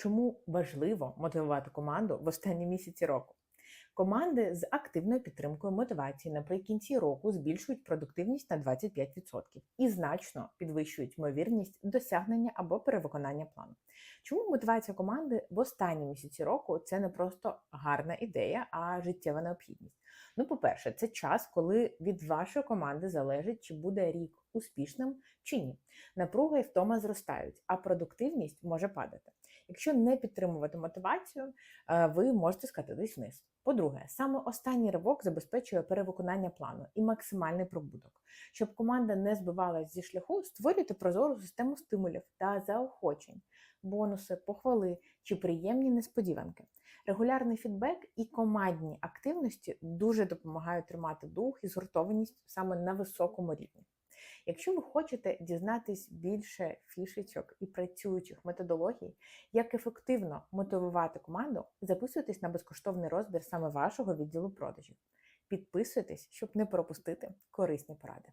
Чому важливо мотивувати команду в останні місяці року? Команди з активною підтримкою мотивації наприкінці року збільшують продуктивність на 25% і значно підвищують ймовірність досягнення або перевиконання плану. Чому мотивація команди в останні місяці року це не просто гарна ідея, а життєва необхідність? Ну, по-перше, це час, коли від вашої команди залежить, чи буде рік успішним чи ні. Напруга і втома зростають, а продуктивність може падати. Якщо не підтримувати мотивацію, е, ви можете скатитись вниз. По-друге, саме останній ривок забезпечує перевиконання плану і максимальний прибуток. Щоб команда не збивалась зі шляху, створюйте прозору систему стимулів та заохочень, бонуси, похвали чи приємні несподіванки. Регулярний фідбек і командні активності дуже допомагають тримати дух і згуртованість саме на високому рівні. Якщо ви хочете дізнатись більше фішечок і працюючих методологій, як ефективно мотивувати команду, записуйтесь на безкоштовний розбір саме вашого відділу продажів. Підписуйтесь, щоб не пропустити корисні поради.